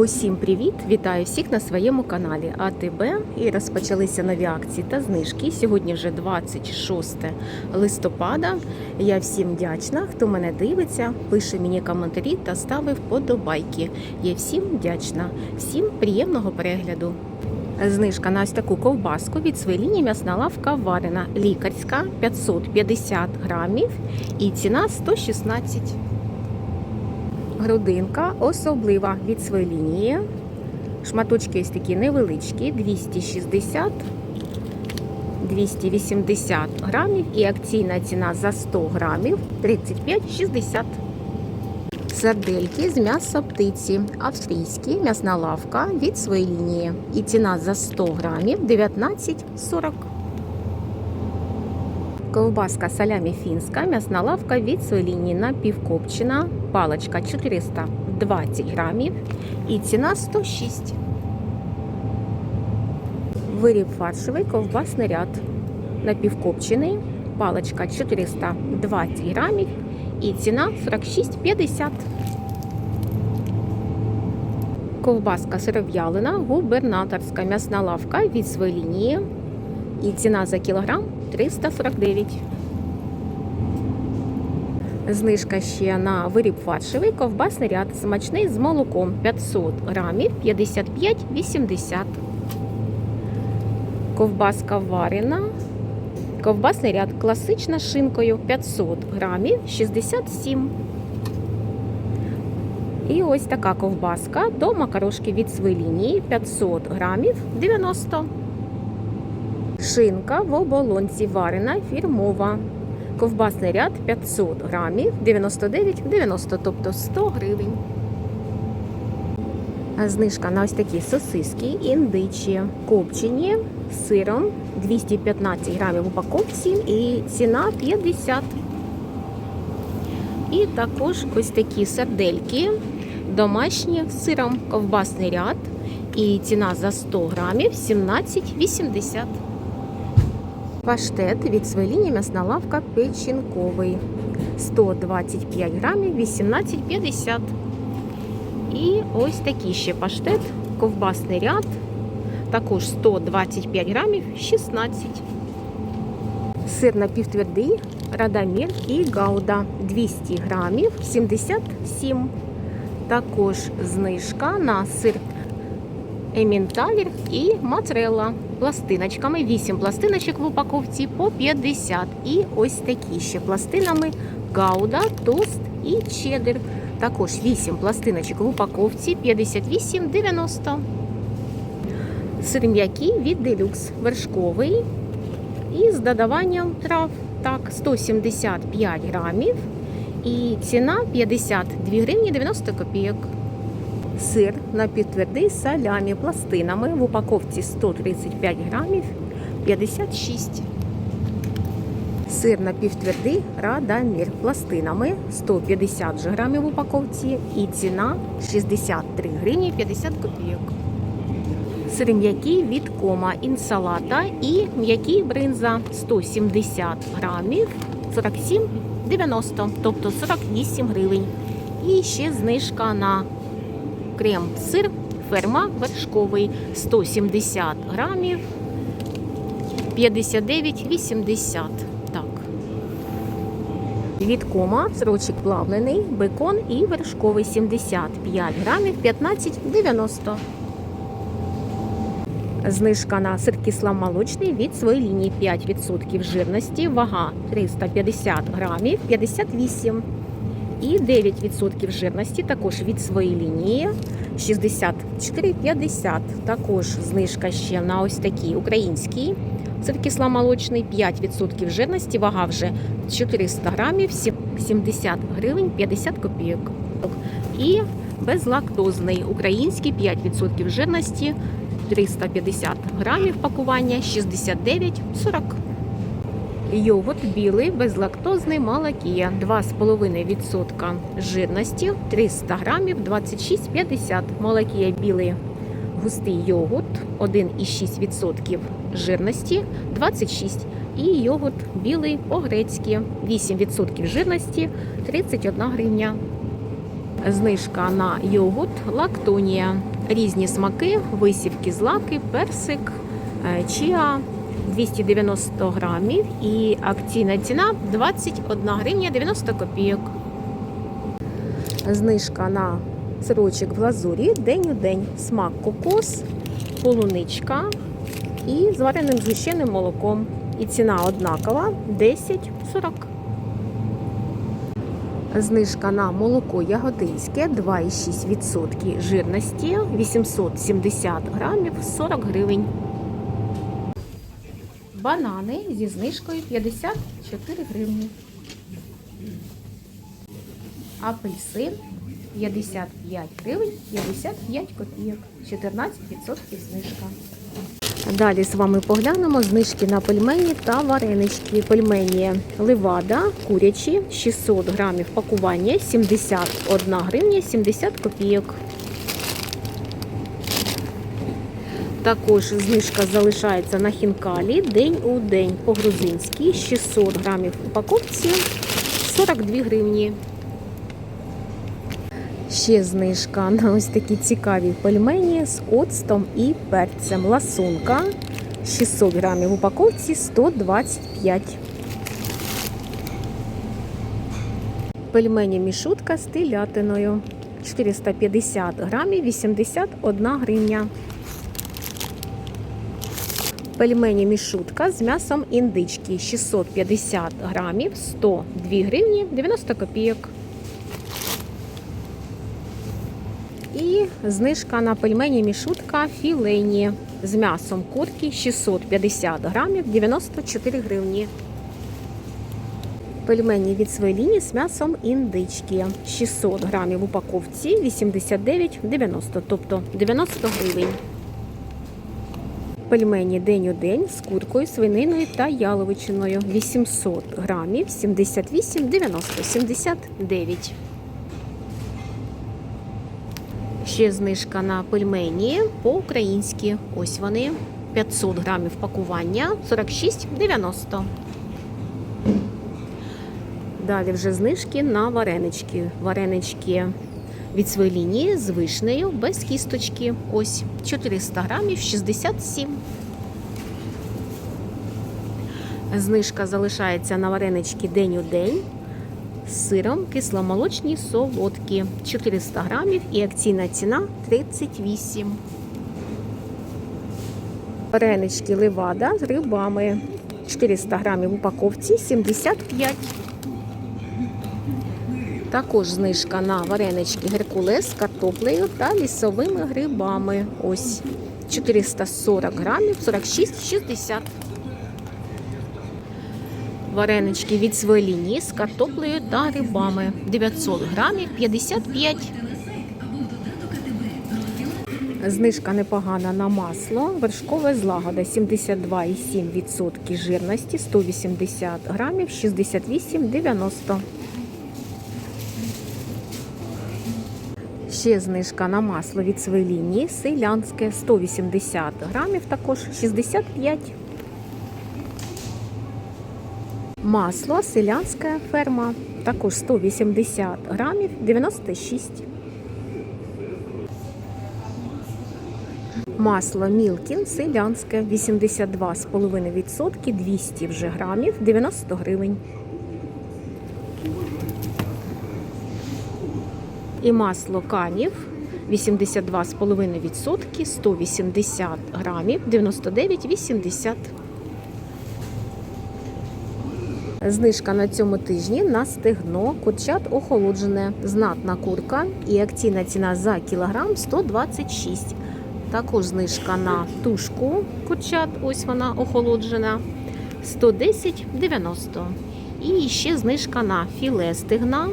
Усім привіт! Вітаю всіх на своєму каналі АТБ. І розпочалися нові акції та знижки. Сьогодні вже 26 листопада. Я всім вдячна, хто мене дивиться, пише мені коментарі та ставив вподобайки. Я всім вдячна, всім приємного перегляду. Знижка на ось таку ковбаску від своєї лінії м'ясна лавка варена лікарська 550 грамів і ціна 116 Грудинка особлива від своєї лінії. Шматочки ось такі невеличкі, 260, 280 грамів і акційна ціна за 100 грамів 35,60. Сардельки з м'яса птиці. Австрійські м'ясна лавка від своєї лінії. І ціна за 100 грамів 19,40. Ковбаска салямі фінська, м'ясна лавка від своєї лінії напівкопчена, паличка 420 грамів і ціна 106. Виріб фаршовий ковбасний ряд напівкопчений, паличка 420 грамів і ціна 46,50. Ковбаска сиров'ялина, губернаторська м'ясна лавка від своєї лінії. І ціна за кілограм 349. Знижка ще на виріб фаршевий ковбасний ряд смачний з молоком 500 грамів 55,80. Ковбаска варена. Ковбасний ряд класична з шинкою 500 грамів 67. І ось така ковбаска до макарошки від своєї лінії 500 грамів 90. Шинка в оболонці варена фірмова. Ковбасний ряд 500 грамів 99,90, тобто 100 гривень. Знижка на ось такі сосиски індичі копчені з сиром 215 грамів в упаковці і ціна 50. І також ось такі сардельки домашні з сиром ковбасний ряд. І ціна за 100 грамів 17,80. Паштет від своєї лінії м'ясна лавка печінковий. 125 грамів 18,50. І ось такий ще паштет, ковбасний ряд. Також 125 грамів 16. Сир напівтвердий, радамір і гауда 200 грамів 77. Також знижка на сир емінталір і моцарелла пластиночками. 8 пластиночок в упаковці по 50. І ось такі ще пластинами гауда, тост і чеддер. Також 8 пластиночок в упаковці 58,90. Сир м'який від делюкс вершковий. І з додаванням трав так 175 грамів. І ціна 52 гривні 90 копійок. Сир напівтвердий з салямі пластинами в упаковці 135 грамів 56. Сир напівтвердий радамір пластинами 150 же грамів в упаковці і ціна 63 гривні 50 копійок. Сир м'який від кома інсалата і м'який бринза 170 грамів 47,90, тобто 48 гривень. І ще знижка на крем-сир ферма вершковий 170 грамів 59,80. Так. Від кома сирочок плавлений, бекон і вершковий 75 грамів 15,90. Знижка на сир кисломолочний від своєї лінії 5% жирності, вага 350 грамів 58 і 9% жирності також від своєї лінії 64,50. Також знижка ще на ось такий український сир кисломолочний, 5% жирності, вага вже 400 грамів, 70 гривень 50 копійок. І безлактозний український 5% жирності, 350 грамів пакування 69,40. Йогурт білий, безлактозний малакія 2,5% жирності, 300 грамів 26,50. Малакія білий густий йогурт 1,6% жирності 26 і йогурт білий по-грецьки 8% жирності 31 гривня. Знижка на йогурт Лактонія. Різні смаки, висівки злаки, персик, е, чіа 290 грамів і акційна ціна 21 гривня 90 копійок. Знижка на сирочок в глазурі день у день. Смак кокос, полуничка і з вареним згущеним молоком. І ціна однакова 10,40. Знижка на молоко ягодинське 2,6% жирності 870 грамів 40 гривень. Банани зі знижкою 54 гривні. Апельсин 55 гривень 55 копійок. 14% знижка. Далі з вами поглянемо знижки на пельмені та варенички. Пельмені левада, курячі, 600 грамів пакування, 71 гривня 70 копійок. Також знижка залишається на хінкалі день у день по-грузинськи, 600 грамів в упаковці, 42 гривні. Ще знижка на ось такі цікаві пельмені з оцтом і перцем. Ласунка 600 грамів в упаковці 125. Пельмені мішутка з телятиною 450 грамів 81 гривня. Пельмені мішутка з м'ясом індички 650 грамів 102 гривні 90 копійок. І знижка на пельмені мішутка філейні з м'ясом курки 650 грамів 94 гривні. Пельмені від своєліні з м'ясом індички 600 грамів в упаковці 89,90, тобто 90 гривень. Пельмені день у день з куркою, свининою та яловичиною 800 грамів 78,90, 79. Ще знижка на пельмені по-українськи. Ось вони 500 грамів пакування 46,90. Далі вже знижки на варенички. Варенички від своєї лінії з вишнею без кісточки. Ось 400 грамів 67. Знижка залишається на варенички день у день з сиром кисломолочні солодкі 400 грамів і акційна ціна 38. Варенички левада з рибами 400 грамів в упаковці 75. Також знижка на варенички Геркулес з картоплею та лісовими грибами. Ось 440 грамів 46,60. Варенички від своєї лінії з картоплею та грибами 900 грамів 55. Знижка непогана на масло. Вершкове злагода 72,7% жирності 180 грамів 68,90. Ще знижка на масло від своєї селянське 180 грамів, також 65. Масло селянська ферма, також 180 грамів 96. Масло Мілкін селянське 82,5%, 200 вже грамів 90 гривень. І масло канів 82,5%, 180 грамів 99,80. Знижка на цьому тижні на стегно курчат охолоджене. Знатна курка і акційна ціна за кілограм 126. Також знижка на тушку курчат, ось вона охолоджена 110,90. І ще знижка на філе стегна.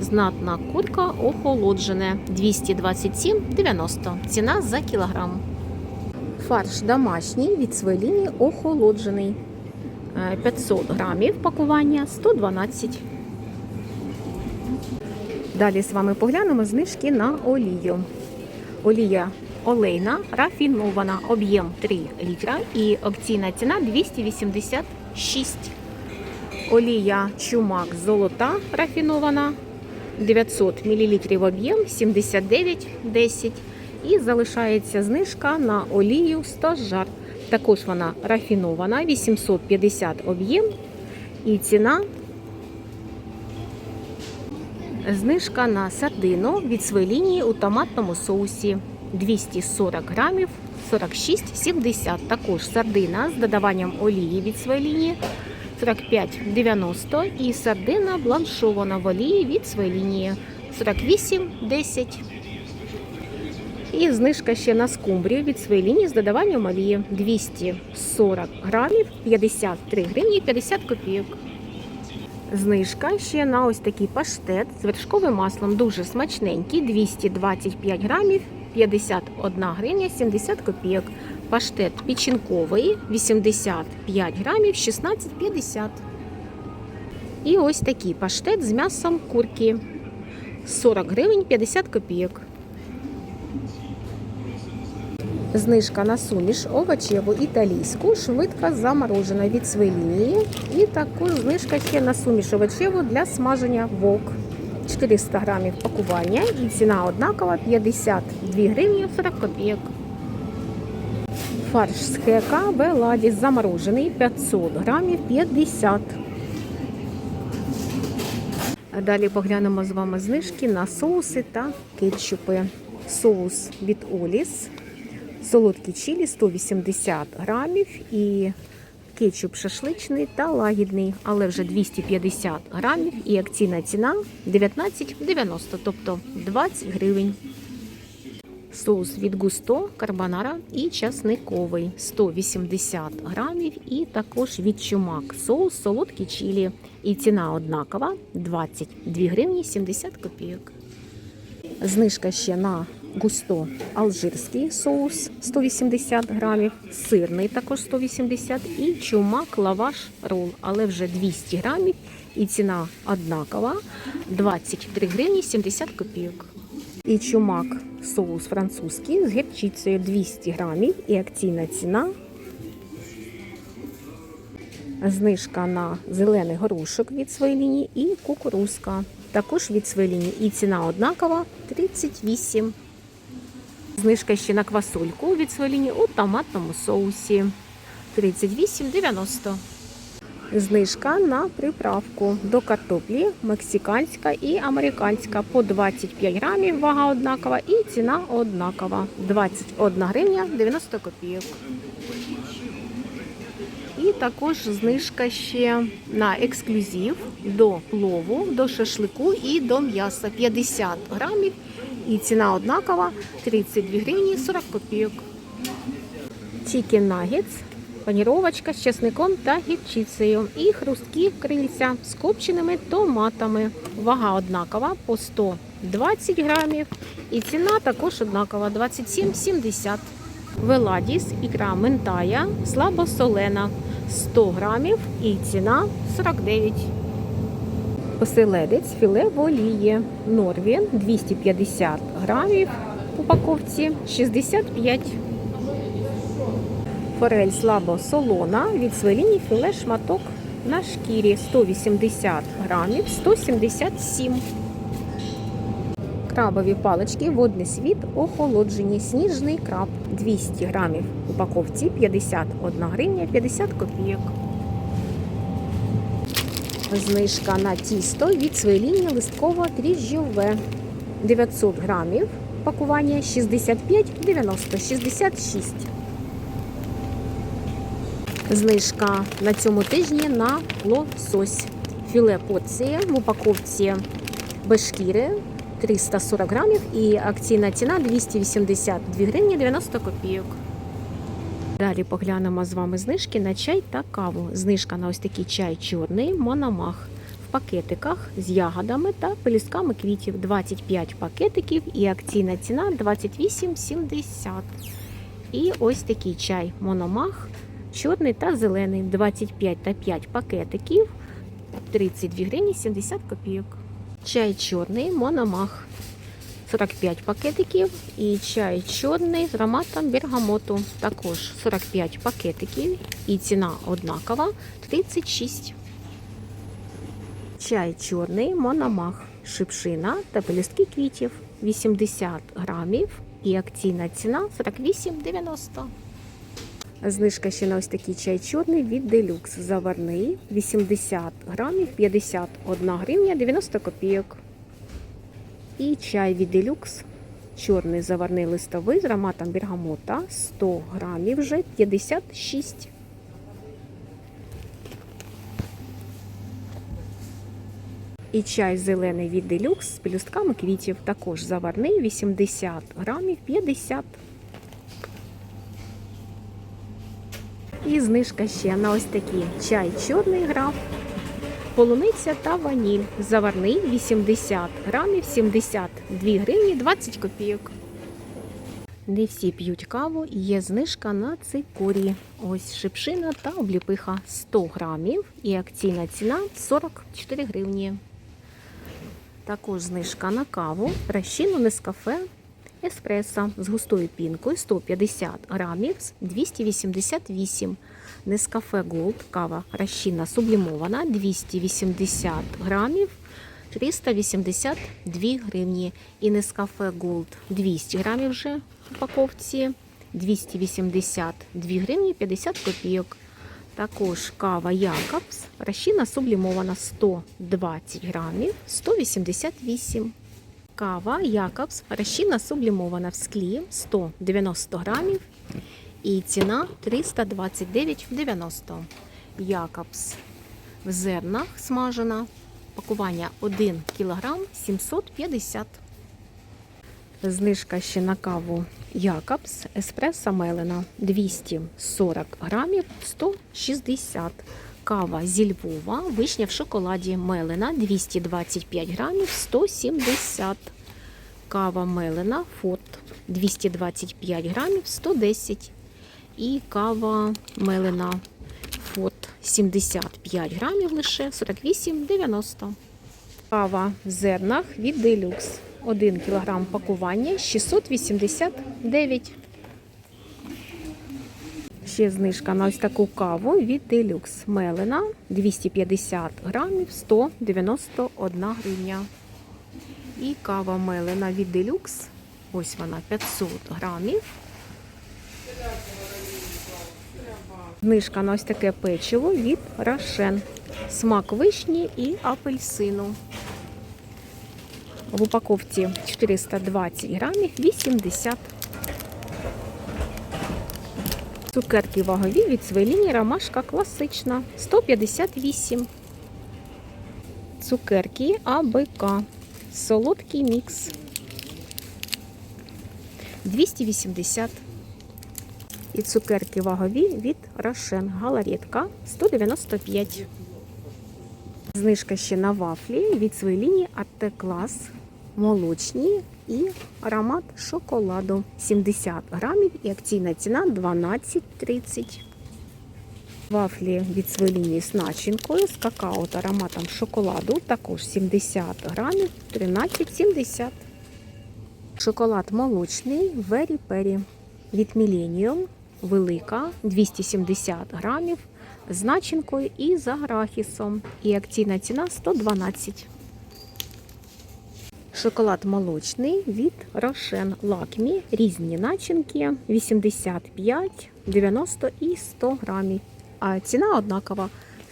Знатна курка охолоджене 227,90. Ціна за кілограм. Фарш домашній від своєї лінії охолоджений. 500 грамів пакування 112. Далі з вами поглянемо знижки на олію. Олія олейна, рафінована, об'єм 3 літра і акційна ціна 286. Олія чумак золота рафінована 900 мл об'єм 79,10. І залишається знижка на олію стажар. Також вона рафінована, 850 об'єм. І ціна знижка на сардину від своєї лінії у томатному соусі 240 грамів 46,70. Також сардина з додаванням олії від своєї лінії 45,90 і сардина бланшована в олії від своєї лінії 48,10. І знижка ще на скумбрію від своєї лінії з додаванням олії 240 грамів 53 гривні 50 копійок. Знижка ще на ось такий паштет з вершковим маслом. Дуже смачненький, 225 грамів, 51 гривня 70 копійок. Паштет печінковий, 85 грамів, 16,50. І ось такий паштет з м'ясом курки. 40 гривень 50 копійок. Знижка на суміш овочеву італійську, швидко заморожена від своєї. І також знижка ще на суміш овочеву для смаження вок. 400 грамів пакування і ціна однакова 52 гривні 40 копійок. Фарш з хека Беладіс заморожений 500 грамів 50. Далі поглянемо з вами знижки на соуси та кетчупи. Соус від Оліс солодкі чилі 180 грамів і кетчуп шашличний та лагідний, але вже 250 грамів і акційна ціна 19,90, тобто 20 гривень. Соус від густо, карбонара і часниковий 180 грамів і також від чумак соус солодкі чилі. І ціна однакова 22 гривні 70 копійок. Знижка ще на густо алжирський соус 180 грамів, сирний також 180 і чумак лаваш рол, але вже 200 грамів і ціна однакова 23 гривні 70 копійок. І чумак соус французький з гірчицею 200 грамів і акційна ціна. Знижка на зелений горошок від своєї лінії і кукурузка. Також від своєї лінії. І ціна однакова 38. Знижка ще на квасольку від своєї лінії у томатному соусі 38,90. Знижка на приправку до картоплі мексиканська і американська по 25 грамів, вага однакова і ціна однакова 21 гривня 90 копійок. І також знижка ще на ексклюзив до плову, до шашлику і до м'яса 50 грамів. І ціна однакова 32 гривні 40 копійок. Чікен нагетс, паніровочка з чесником та гірчицею. І хрусткі крильця з копченими томатами. Вага однакова по 120 грамів. І ціна також однакова 27,70. Веладіс, ікра ментая, слабосолена 100 грамів і ціна 49. Оселедець філе в Норвін 250 грамів в упаковці 65. Форель слабосолона від свині філе шматок на шкірі. 180 грамів 177 Крабові палички, водний світ, охолоджені, сніжний краб 200 грамів. Упаковці 51 гривня 50 копійок. Знижка на тісто. Від своєї лінії листково дріжджове. 900 грамів. Пакування 65,90, 66. Знижка на цьому тижні на лосось. Філе порція в упаковці без шкіри 340 грамів і акційна ціна 282 гривні 90 копійок. Далі поглянемо з вами знижки на чай та каву. Знижка на ось такий чай чорний мономах в пакетиках з ягодами та пелюстками квітів. 25 пакетиків і акційна ціна 28,70. І ось такий чай мономах, чорний та зелений. 25 та 5 пакетиків, 32 гривні 70 копійок. Чай чорний мономах. 45 пакетиків і чай чорний з ароматом бергамоту. Також 45 пакетиків і ціна однакова 36. Чай чорний мономах. шипшина та пелюстки квітів 80 грамів і акційна ціна 48,90. Знижка ще на ось такий чай чорний від Deluxe. Заварний 80 грамів 51 гривня 90 копійок. І чай від Deluxe. Чорний заварний листовий з ароматом бергамота 100 грамів вже 56. І чай зелений від Deluxe з пелюстками квітів. Також заварний 80 грамів 50. І знижка ще на ось такий чай чорний граф, полуниця та ваніль. Заварний 80 грамів 72 гривні 20 копійок. Не всі п'ють каву, є знижка на цикорії. Ось шипшина та обліпиха 100 грамів і акційна ціна 44 гривні. Також знижка на каву, розчину Нескафе Еспресо з густою пінкою 150 грамів 288. Нескафе Голд кава розчинна сублімована 280 грамів 382 гривні. І Нескафе Голд 200 грамів вже в упаковці 282 гривні 50 копійок. Також кава Якобс, розчинна сублімована 120 грамів 188 Кава Якобс, розчинна сублімована в склі 190 грамів. І ціна 329,90. Якобс в зернах смажена, пакування 1 кг 750 Знижка ще на каву Якобс Еспресо Мелена. 240 грамів 160 Кава зі Львова, вишня в шоколаді Мелена 225 грамів 170 Кава Мелена Фот 225 грамів 110 І кава Мелена Фот 75 грамів лише 48,90 Кава в зернах від Deluxe 1 кг пакування 689. Ще знижка на ось таку каву від Deluxe Мелена 250 грамів 191 гривня. І кава Мелена від Deluxe, ось вона 500 грамів. Знижка на ось таке печиво від Рошен. Смак вишні і апельсину. В упаковці 420 грамів 80. Цукерки вагові від Свеліні Ромашка класична 158. Цукерки АБК. Солодкий мікс 280. І цукерки вагові від Рошен. Галаретка 195. Знижка ще на вафлі від своєї лінії АТ клас молочні і аромат шоколаду 70 грамів і акційна ціна 12,30. Вафлі від своєї з начинкою з какао та ароматом шоколаду також 70 грамів 13,70. Шоколад молочний Very Perry від Millennium велика 270 грамів з начинкою і з арахісом. І акційна ціна 112. Шоколад молочний від Рошен Лакмі. Різні начинки 85, 90 і 100 грамів. А ціна однакова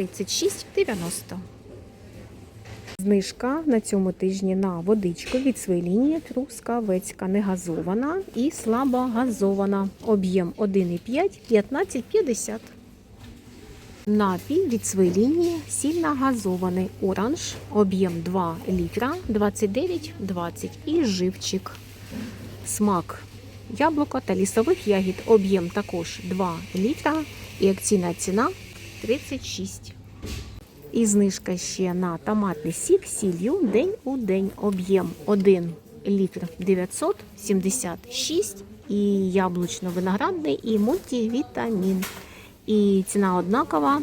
36,90. Знижка на цьому тижні на водичку від своєї лінії Трускавецька негазована і слабогазована. Об'єм 1,5 15,50. Напій від своєї лінії сильно газований оранж, об'єм 2 літра 29,20 і живчик. Смак яблука та лісових ягід. Об'єм також 2 літра і акційна ціна 36. І знижка ще на томатний сік сіллю день у день. Об'єм 1 літр 976 і яблучно-виноградний, і мультивітамін. І ціна однакова